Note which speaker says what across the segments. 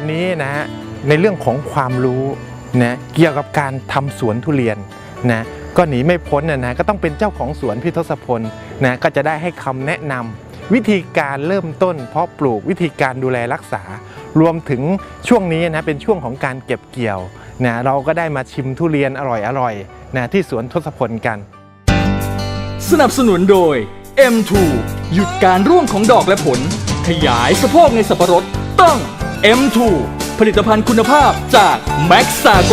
Speaker 1: วันนี้นะฮะในเรื่องของความรู้นะเกี่ยวกับการทำสวนทุเรียนนะก็หนีไม่พ้นนะนะก็ต้องเป็นเจ้าของสวนพี่ทศพลนะก็จะได้ให้คำแนะนำวิธีการเริ่มต้น เพาะปลูกวิธีการดูแลรักษา รวมถึงช่วงนี้นะเป็นช่วงของการเก็บเกี่ยวนะเราก็ได้มาชิมทุเรียนอร่อยๆนะที่สวนทศพลกัน
Speaker 2: สนับสนุนโดย M2 หยุดการร่วงของดอกและผล ขยายสะโพกในสับปะรดต้อง M2 ผลิตภัณฑ์คุณภาพจาก Max ซาโก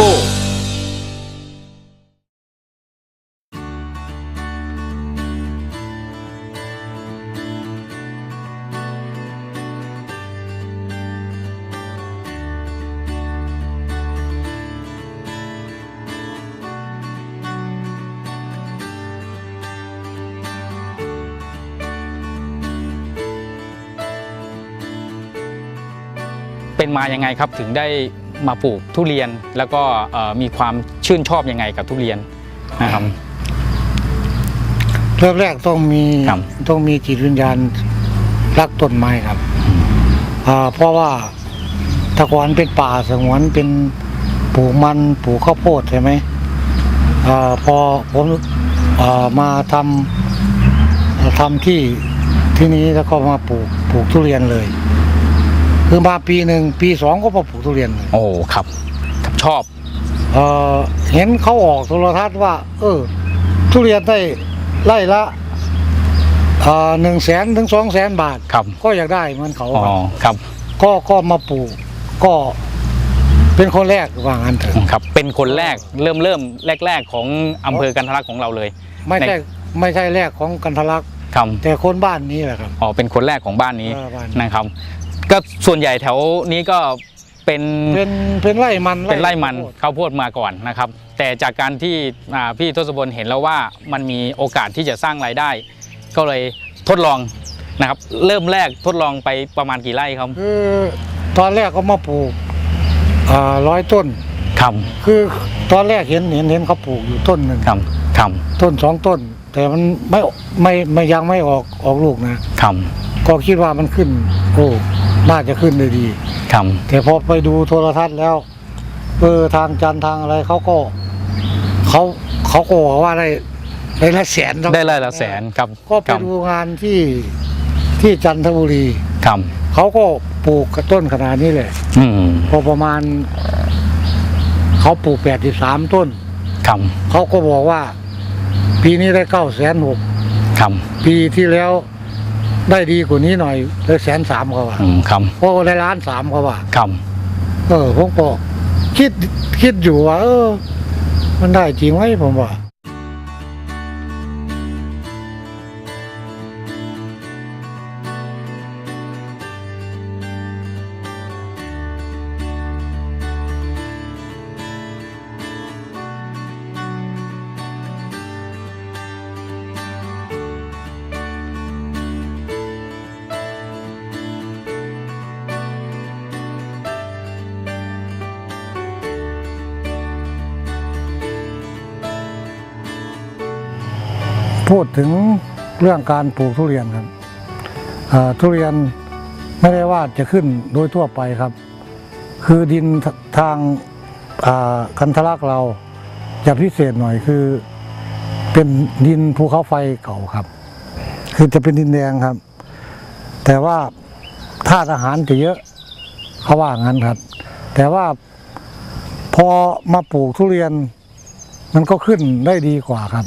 Speaker 3: เป็นมายังไงครับถึงได้มาปลูกทุเรียนแล้วก็เอ่อมีความชื่นชอบยังไงกับทุเรียนนะครับ
Speaker 4: เริ่มแรกต้องมี
Speaker 3: ครับ
Speaker 4: ต้องมีจิตวิญญาณรักต้นไม้ครับอ่าเพราะว่าแตะกอนเป็นป่าสงวนเป็นปลูกมันปลูกข้าวโพดใช่ไหมอ่าพอผมอ่ามาทำทำที่ที่นี้แล้วก็มาปลูกปลูกทุเรียนเลย คือมาปีหนึ่งปีสองก็มาปลูกทุเรียนเลย
Speaker 3: โอ้ครับครับชอบ
Speaker 4: เอ่อเห็นเขาออกโทรทัศน์ว่า เออ ทุเรียนได้ไล่ละหนึ่งแสนถึงสองแสนบาท
Speaker 3: ครับ
Speaker 4: ก็อยากได้เหมือนเขา
Speaker 3: อ๋อครับ
Speaker 4: ก็ก็มาปลูกก็เป็นคนแรกว่างั้นเถอะ
Speaker 3: ครับ เป็นคนแรกเริ่มเริ่มแรกๆของอำเภอกันทรลักษณ์ของเราเลย
Speaker 4: ไม่ใช่ไม่ใช่แรกของกันทะลัก
Speaker 3: ครับ
Speaker 4: แต่คนบ้านนี้แหละครับ
Speaker 3: อ๋อเป็นคนแรกของบ้านนี้
Speaker 4: เออบ้าน
Speaker 3: นะครับ ก็ส่วนใหญ่แถวนี้ก็เป็น
Speaker 4: เป็นเป็นไร่มัน
Speaker 3: เป็นไร่มัน
Speaker 4: ข้าวโพด
Speaker 3: ข้าวโพดมาก่อนนะครับ แต่จากการที่อ่าพี่ทศพลเห็นแล้วว่ามันมีโอกาสที่จะสร้างรายได้ ก็เลยทดลองนะครับ เริ่มแรกทดลองไปประมาณกี่ไร่ครับ
Speaker 4: คือตอนแรกก็มาปลูกร้อยต้น
Speaker 3: ครับ
Speaker 4: คือตอนแรกเห็นเห็นเห็นเขาปลูกอยู่ต้นหนึ่ง
Speaker 3: ครับครับ
Speaker 4: ต้นสองต้น แต่มันไม่ไม่ไม่ยังไม่ออกออกลูกนะ
Speaker 3: ครับ
Speaker 4: ก็คิดว่ามันขึ้นโอ้ น่าจะขึ้นได้ดี
Speaker 3: ครับ
Speaker 4: แต่พอไปดูโทรทัศน์แล้วเออทางจันทร์ทางอะไรเขาก็เขาเขาก็บอกว่าได้ได้ละแสน
Speaker 3: ได้ไร่ละแสนครับ
Speaker 4: ก็ไป
Speaker 3: ครับ
Speaker 4: ดูงานที่ที่จันทบุรี
Speaker 3: ครับ
Speaker 4: เขาก็ปลูกกระต้นขนาดนี้เลย
Speaker 3: อืม
Speaker 4: พอประมาณ เขาปลูกแปดสิบสามต้น
Speaker 3: ครับ
Speaker 4: เขาก็บอกว่า ปีนี้ได้เก้าแสนหก
Speaker 3: ครับ
Speaker 4: ปีที่แล้ว ได้ดีกว่านี้หน่อยได้แสนสามเขาว่า
Speaker 3: อืมครับ
Speaker 4: เพราะว่าได้ล้านสามเขาว่า
Speaker 3: ครับ
Speaker 4: เออผมก็คิดคิดอยู่ว่าเออ มันได้จริงไหมผมว่า พูดถึงเรื่องการปลูกทุเรียนครับทุเรียนไม่ได้ว่าจะขึ้นโดยทั่วไปครับ คือดินทางคันทลักเราจะพิเศษหน่อยคือ เป็นดินภูเขาไฟเก่าครับ คือจะเป็นดินแดงครับ แต่ว่าธาตุอาหารจะเยอะเขาว่างั้นครับ แต่ว่าพอมาปลูกทุเรียนมันก็ขึ้นได้ดีกว่าครับ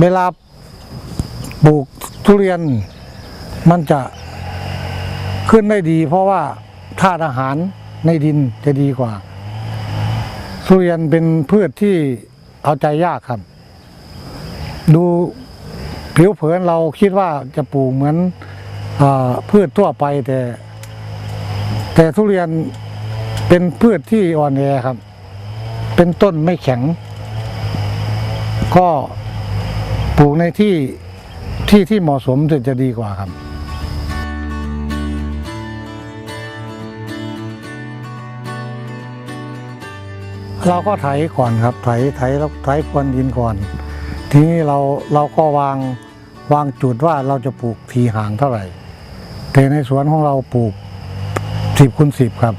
Speaker 4: เวลาปลูกทุเรียนมันจะขึ้นได้ดี เพราะว่าธาตุอาหารในดินจะดีกว่า ทุเรียนเป็นพืชที่เอาใจยากครับ ดูผิวเผินเราคิดว่าจะปลูกเหมือนอพืชทั่วไปแต่ แต่ทุเรียนเป็นพืชที่อ่อนแอครับ เป็นต้นไม่แข็ง ก็ปลูกในที่ที่ที่เหมาะสมจะจะดีกว่าครับเราก็ไถก่อนครับไถไถแล้วไถพรวนดินก่อน ทีนี้เราเราก็วางวางจุดว่าเราจะปลูกทีห่างเท่าไหร่ แต่ในสวนของเราปลูกสิบคูณสิบครับ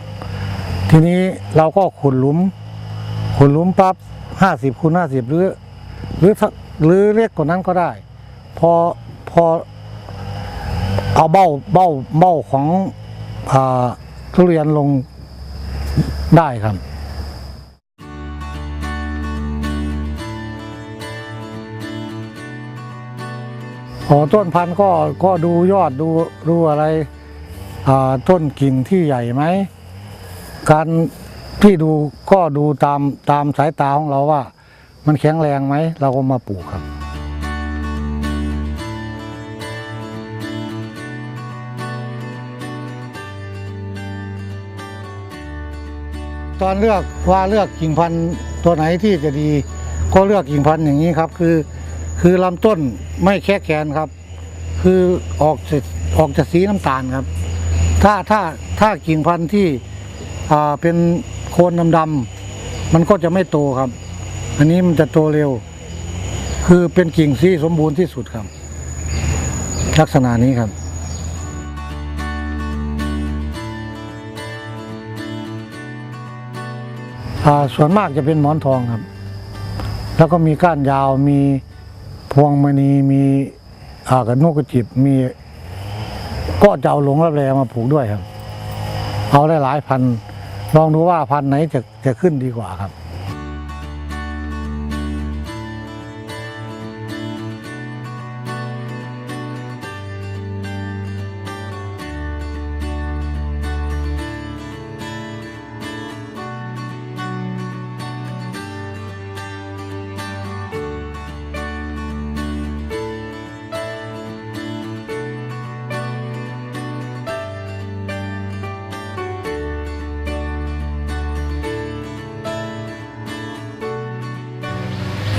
Speaker 4: ทีนี้เราก็ขุดหลุมขุดหลุมปั๊บห้าสิบคูณห้าสิบหรือ หรือถ้าหรือเล็กกว่านั้นก็ได้ พอพอเอาเบ้าเบ้าเบ้าของอทุเรียนลงได้ครับพอต้นพันธุ์ก็ก็ดูยอดดูดูอะไรต้นกิ่งที่ใหญ่ไหม การที่ดูก็ดูตามตามสายตาของเราว่า มันแข็งแรงไหม เราก็มาปลูกครับ ตอนเลือกว่าเลือกกิ่งพันธุ์ตัวไหนที่จะดี ก็เลือกกิ่งพันธุ์อย่างนี้ครับ คือ คือลำต้นไม่แค่แขนครับ คือออกจะออกจากสีน้ำตาลครับ ถ้าถ้าถ้ากิ่งพันธุ์ที่อ่าเป็นโคนดำๆมันก็จะไม่โตครับ อันนี้มันจะโตเร็ว คือเป็นกิ่งที่สมบูรณ์ที่สุดครับ ลักษณะนี้ครับอ่าส่วนมากจะเป็นหมอนทองครับ แล้วก็มีก้านยาว มีพวงมณี มีอ่ากระนกกระจิบ มีก็จะเอาหลงรับแรมาปลูกด้วยครับ เอาได้หลายพันธุ์ลองดูว่าพันธุ์ไหนจะจะขึ้นดีกว่าครับ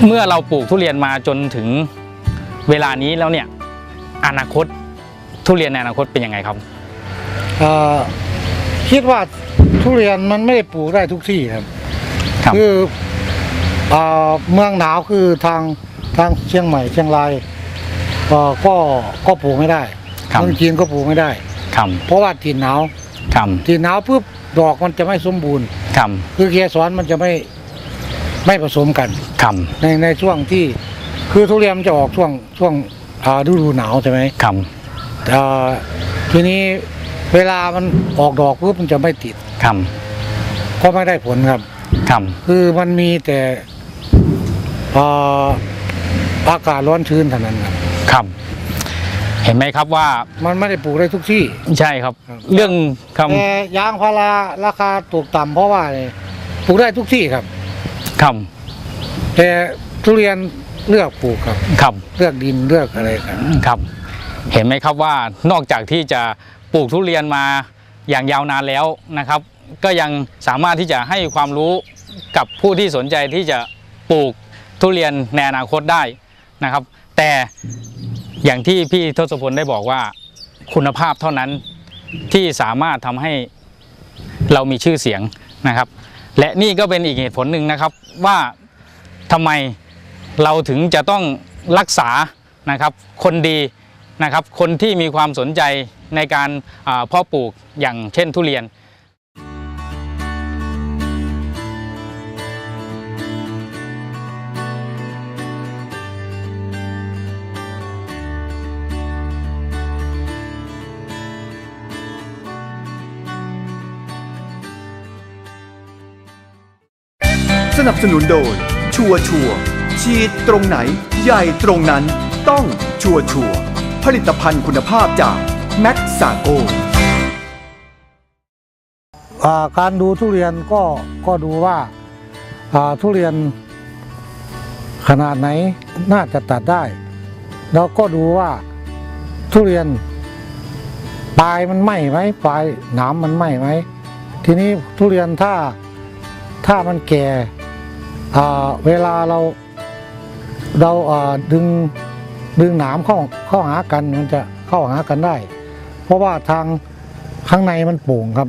Speaker 3: เมื่อเราปลูกทุเรียนมาจนถึงเวลานี้แล้วเนี่ยอนาคตทุเรียนในอนาคตเป็นยังไงครับ
Speaker 4: เอ่อคิดว่าทุเรียนมันไม่ได้ปลูกได้ทุกที่ครับ
Speaker 3: ครับ
Speaker 4: อเอ่อเมืองหนาวคือทางทางเชียงใหม่เชียงรายเอ่อก็ก็ปลูกไม่ได้
Speaker 3: ครับ
Speaker 4: เมืองจีนก็ปลูกไม่ได้
Speaker 3: ครับ
Speaker 4: เพราะว่าถิ่นหนาว
Speaker 3: ครับ
Speaker 4: ถิ่นหนาวปุ๊บดอกมันจะไม่สมบูรณ์
Speaker 3: ครับ
Speaker 4: คือเกสรมันจะไม่ ไม่ผสมกัน
Speaker 3: ครับ
Speaker 4: ในในช่วงที่คือทุเรียนมันจะออกช่วงช่วงอ่าฤดูหนาวใช่ไหม
Speaker 3: ครับ
Speaker 4: อ่าทีนี้เวลามันออกดอกปุ๊บมันจะไม่ติด
Speaker 3: ครับ
Speaker 4: ก็ไม่ได้ผลครับ
Speaker 3: ครับ
Speaker 4: คือมันมีแต่อ่าอากาศร้อนชื้นเท่านั้นครับ
Speaker 3: ครับ เห็นไหมครับว่า
Speaker 4: มันไม่ได้ปลูกได้ทุกที่
Speaker 3: ใช่ครับ
Speaker 4: ครับ
Speaker 3: เรื่องค
Speaker 4: แต่ยางพาราราคาตกต่ำเพราะว่าอะไรปลูกได้ทุกที่ครับำ
Speaker 3: ครับ
Speaker 4: แต่ทุเรียนเลือกปลูกครับ
Speaker 3: ครับ
Speaker 4: เลือกดินเลือกอะไรครับ
Speaker 3: ครับ เห็นไหมครับว่านอกจากที่จะปลูกทุเรียนมาอย่างยาวนานแล้วนะครับ ก็ยังสามารถที่จะให้ความรู้กับผู้ที่สนใจที่จะปลูกทุเรียนในอนาคตได้นะครับ แต่อย่างที่พี่ทศพลได้บอกว่าคุณภาพเท่านั้นที่สามารถทำให้เรามีชื่อเสียงนะครับ และนี่ก็เป็นอีกเหตุผลหนึ่งนะครับว่าทำไมเราถึงจะต้องรักษานะครับคนดีนะครับคนที่มีความสนใจในการอ่าเพาะปลูกอย่างเช่นทุเรียน
Speaker 5: สนับสนุนโดย ชัวชัวฉีดตรงไหน ใหญ่ตรงนั้น ต้องชัวชัวผลิตภัณฑ์คุณภาพจากแม็กซาโก
Speaker 4: การดูทุเรียนก็ก็ดูว่าทุเรียนขนาดไหนน่าจะตัดได้ แล้วก็ดูว่าทุเรียนปลายมันไหม้ไหมปลายหนามมันไหม้ไหมทีนี้ทุเรียนถ้าถ้ามันแก่ เวลาเราเราดึงดึงหนามเข้าเข้าหากันมันจะเข้าหากันได้ เพราะว่าทางข้างในมันโป่งครับ